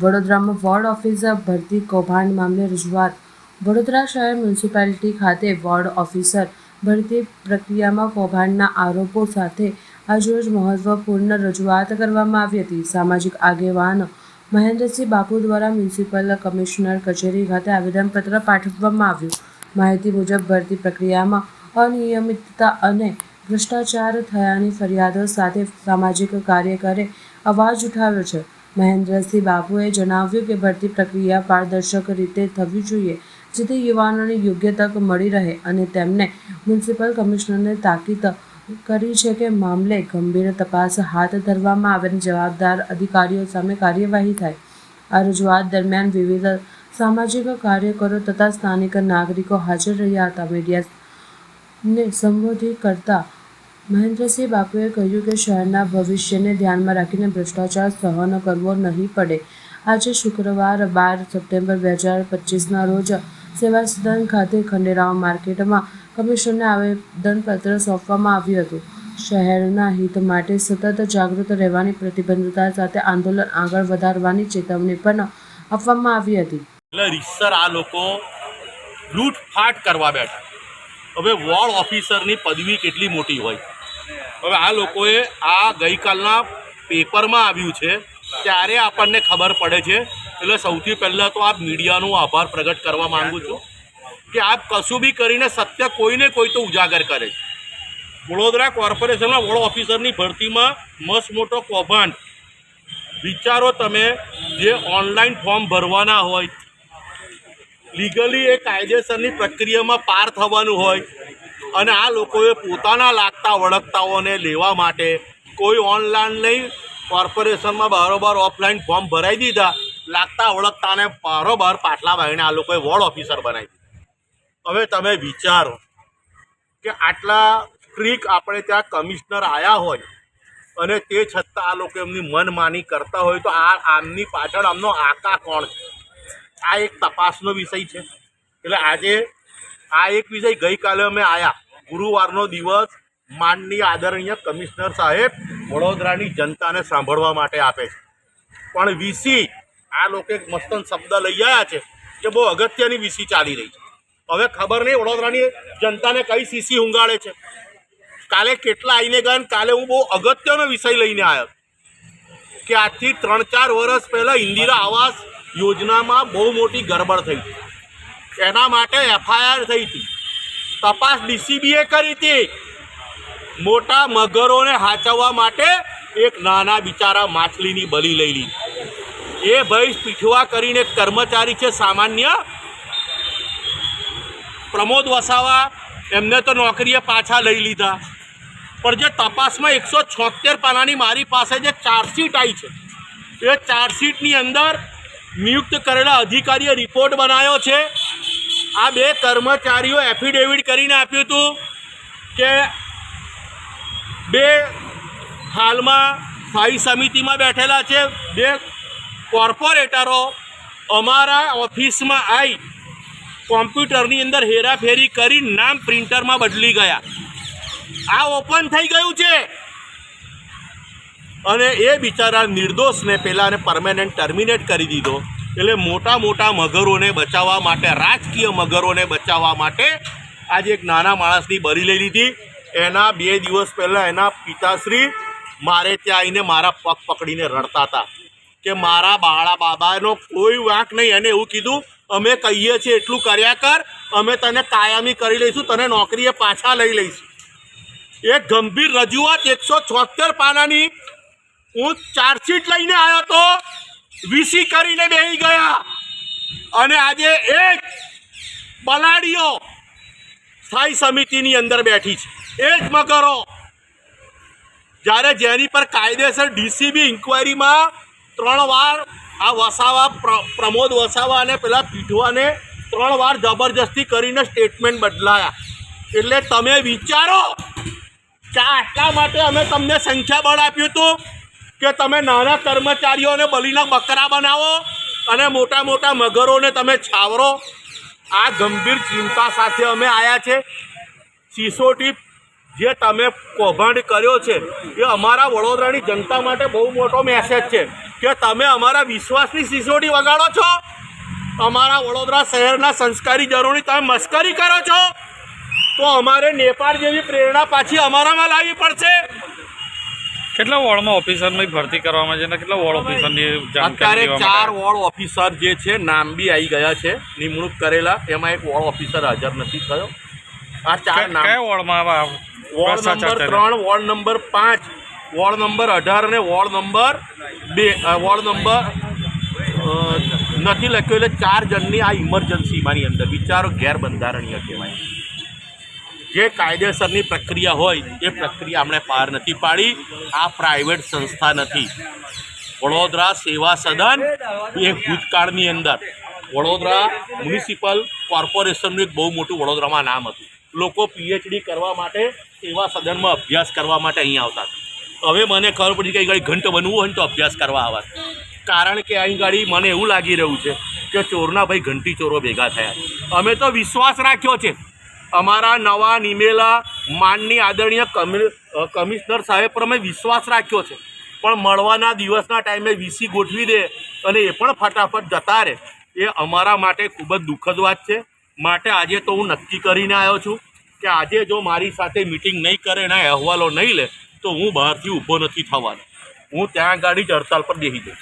વડોદરામાં ward officer ભરતી કૌભાંડ મામલે રજૂઆત. વડોદરા શહેર મ્યુનિસિપાલિટી ખાતે વોર્ડ ઓફિસર ભરતી પ્રક્રિયામાં કૌભાંડના આરોપો સાથે આજરોજ મહત્વપૂર્ણ રજૂઆત કરવામાં આવી હતી. સામાજિક આગેવાન મહેન્દ્રસિંહ બાપુ દ્વારા મ્યુનિસિપલ કમિશનર કચેરી ખાતે આવેદનપત્ર પાઠવવામાં આવ્યું. માહિતી મુજબ, ભરતી પ્રક્રિયામાં અનિયમિતતા અને ભ્રષ્ટાચાર થયાની ફરિયાદો સાથે સામાજિક કાર્યકરે અવાજ ઉઠાવ્યો છે. મહેન્દ્રસિંહ બાબુએ જણાવ્યું કે ભરતી પ્રક્રિયા પારદર્શક રીતે થવી જોઈએ, જેથી યુવાનોને યોગ્ય તક મળી રહે અને તેમને મ્યુનિસિપલ કમિશનરને તાકીદ કરી છે કે મામલે ગંભીર તપાસ હાથ ધરવામાં આવે જવાબદાર અધિકારીઓ સામે કાર્યવાહી થાય. આ રજૂઆત દરમિયાન વિવિધ સામાજિક કાર્યકરો તથા સ્થાનિક નાગરિકો હાજર રહ્યા હતા. મીડિયાને સંબોધિત કરતા મહેન્દ્રસિંહ બાપુએ કહ્યું કે શહેરના ભવિષ્યને ધ્યાનમાં રાખીને ભ્રષ્ટાચાર સહન કરવો નહીં પડે. આજે શુક્રવાર બાર સપ્ટેમ્બર બે હજાર પચીસના રોજ સેવા સદન ખાતે ખંડેરાવ માર્કેટમાં કમિશનને આવેદનપત્ર સોંપવામાં આવ્યું હતું. શહેરના હિત માટે સતત જાગૃત રહેવાની પ્રતિબદ્ધતા સાથે આંદોલન આગળ વધારવાની ચેતવણી પણ આપવામાં આવી હતી. રીતસર આ લોકો લૂંટફાટ કરવા બેઠા. હવે વોર્ડ ઓફિસરની પદવી કેટલી મોટી હોય? હવે આ લોકોએ આ ગઈકાલના પેપરમાં આવ્યું છે, ત્યારે આપણને ખબર પડે છે. એટલે સૌથી પહેલાં તો આપ મીડિયાનો આભાર પ્રગટ કરવા માંગુ છું કે આપ કશું બી કરીને સત્ય કોઈને કોઈ તો ઉજાગર કરે છે. વડોદરા કોર્પોરેશનના વડો ઓફિસરની ભરતીમાં મસ્ત મોટો કૌભાંડ. વિચારો તમે, જે ઓનલાઈન ફોર્મ ભરવાના હોય, લીગલી એ કાયદેસરની પ્રક્રિયામાં પાર થવાનું હોય અને આ લોકોએ પોતાના લાગતા વળગતાઓને લેવા માટે કોઈ ઓનલાઈન નહીં કોર્પોરેશનમાં બારોબાર ઓફલાઈન ફોર્મ ભરાઈ દીધા. લાગતા વળગતાને બારોબાર પાટલા બાઈને આ લોકોએ વોર્ડ ઓફિસર બનાવી દીધા. હવે તમે વિચારો કે આટલા સ્ટ્રીક આપણે ત્યાં કમિશનર આવ્યા હોય અને તે છતાં આ લોકો એમની મનમાની કરતા હોય તો આ આમની પાછળ આમનો આકા કોણ છે? આ એક તપાસનો વિષય છે. એટલે આજે આ એક વિષય ગઈકાલે અમે આવ્યા ગુરુવારનો દિવસ માનની આદરણીય કમિશનર સાહેબ વડોદરાની જનતાને સાંભળવા માટે આપે છે. પણ વીસી આ લોકો એક મસ્તન શબ્દ લઈ આવ્યા છે કે બહુ અગત્યની વીસી ચાલી રહી છે. હવે ખબર નહીં વડોદરાની જનતાને કઈ સીસી ઊંઘાડે છે. કાલે કેટલા આવીને ગયા કાલે હું બહુ અગત્યનો વિષય લઈને આવ્યો કે આજથી ત્રણ ચાર વર્ષ પહેલાં ઇન્દિરા આવાસ યોજનામાં બહુ મોટી ગરબડ થઈ. હતી એના માટે એફઆઈઆર થઈ હતી. તપાસ ડીસીબીએ કરી હતી. મોટા મગરોને હાચવવા માટે એક નાના બિચારા માછલીની બલી લઈ લીધી. એ ભાઈ પીઠવા કરીને કર્મચારી છે સામાન્ય. પ્રમોદ વસાવા, એમને તો નોકરીએ પાછા લઈ લીધા. પણ જે તપાસમાં એકસો છોતેર પાનાની મારી પાસે જે ચાર્જશીટ આવી છે, એ ચાર્જશીટની અંદર નિયુક્ત કરેલા અધિકારીએ રિપોર્ટ બનાવ્યો છે. આ બે કર્મચારીઓ એફિડેવિટ કરીને આપ્યું હતું કે બે હાલમાં સ્થાયી સમિતિમાં બેઠેલા છે. બે કોર્પોરેટરો અમારા ઓફિસમાં આવી કોમ્પ્યુટરની અંદર હેરાફેરી કરી નામ પ્રિન્ટરમાં બદલી ગયા. આ ઓપન થઈ ગયું છે. અને એ બિચારા નિર્દોષને પહેલાં પરમેનન્ટ ટર્મિનેટ કરી દીધો. એટલે મોટા મોટા મગરોને બચાવવા માટે, રાજકીય મગરોને બચાવવા માટે આજે એક નાના માણસની બરી લઈ લીધી. એના બે દિવસ પહેલાં એના પિતાશ્રી મારે ત્યાં આવીને મારા પગ પકડીને રડતા હતા કે મારા બાળા બાબાનો કોઈ વાંક નહીં. એને એવું કીધું, અમે કહીએ છીએ એટલું કર્યા કર, અમે તને કાયમી કરી લઈશું, તને નોકરીએ પાછા લઈ લઈશું. એક ગંભીર રજૂઆત, એકસો છોતેર પાનાની હું ચાર્જશીટ લઈને આવ્યો તો વીસી કરીને બેહી ગયા. અને આજે એક બલાડીઓ સ્થાયી સમિતિની અંદર બેઠી છે. એ જ મગરો. જ્યારે જેની પર કાયદેસર ડીસીબી ઇન્કવાયરીમાં ત્રણ વાર આ વસાવા પ્ર- પ્રમોદ વસાવા અને પેલા પીઠવાને ત્રણ વાર જબરજસ્તી કરીને સ્ટેટમેન્ટ બદલાયા. એટલે તમે વિચારો આટલા માટે અમે તમને સંખ્યાબળ આપ્યું હતું? કે તમે નાના કર્મચારીઓને બલીના બકરા બનાવો અને મોટા મોટા મગરોને તમે છાવરો? આ ગંભીર ચિંતા સાથે અમે આવ્યા છે. સિસોટી જે તમે કૌભાંડ કર્યો છે, એ અમારા વડોદરાની જનતા માટે બહુ મોટો મેસેજ છે કે તમે અમારા વિશ્વાસની સિસોટી વગાડો છો? અમારા વડોદરા શહેરના સંસ્કારી જરૂરી તમે મસ્કરી કરો છો? તો અમારે નેપાળ જેવી પ્રેરણા પાછી અમારામાં લાવવી પડશે. કેટલા વોર્ડમાં ઓફિસરની ભરતી કરવામાં છે અને કેટલા વોર્ડ ઓફિસરની અત્યારે ચાર વોર્ડ ઓફિસર જે છે નામ બી આવી ગયા છે. નિમણૂક કરેલા એમાં એક વોર્ડ ઓફિસર હાજર નથી થયો. આ ચાર? નામ કયા વોર્ડમાં વોર્ડ નંબર ત્રણ વોર્ડ નંબર પાંચ વોર્ડ નંબર અઢાર અને વોર્ડ નંબર બે વોર્ડ નંબર નથી લખ્યો એટલે ચાર જણની આ ઇમરજન્સીમાંની અંદર વિચારો ગેરબંધારણીય કહેવાય. જે કાયદેસરની પ્રક્રિયા હોય, એ પ્રક્રિયા આપણે પાર નથી પાડી. આ પ્રાઇવેટ સંસ્થા નથી. વડોદરા સેવા સદન એ ભૂતકાળની અંદર. વડોદરા મ્યુનિસિપલ કોર્પોરેશનનું એક બહુ મોટું વડોદરામાં નામ હતું. લોકો પીએચડી કરવા માટે સેવા સદનમાં અભ્યાસ કરવા માટે અહીં આવતા હવે મને ખબર પડી કે અહીં ગાડી ઘંટ બનવું હોય ને તો અભ્યાસ કરવા આવે કારણ કે અહીં ગાડી મને એવું લાગી રહ્યું છે કે ચોરના ભાઈ ઘંટી ચોરો ભેગા થયા અમે તો વિશ્વાસ રાખ્યો છે. અમારા નવા નિમેલા માનની આદરણીય કમિ- કમિશનર સાહેબ પર અમે વિશ્વાસ રાખ્યો છે. પણ મળવાના દિવસના ટાઈમે વીસી ગોઠવી દે અને એ પણ ફટાફટ જતા રહે. એ અમારા માટે ખૂબ જ દુઃખદ વાત છે. માટે આજે તો હું નક્કી કરીને આવ્યો છું કે આજે જો મારી સાથે મિટિંગ નહીં કરે એના અહેવાલો નહીં લે, તો હું બહારથી ઊભો નથી થવાનો. હું ત્યાં ગાડી જ હડતાલ પર બેસી જઈશ.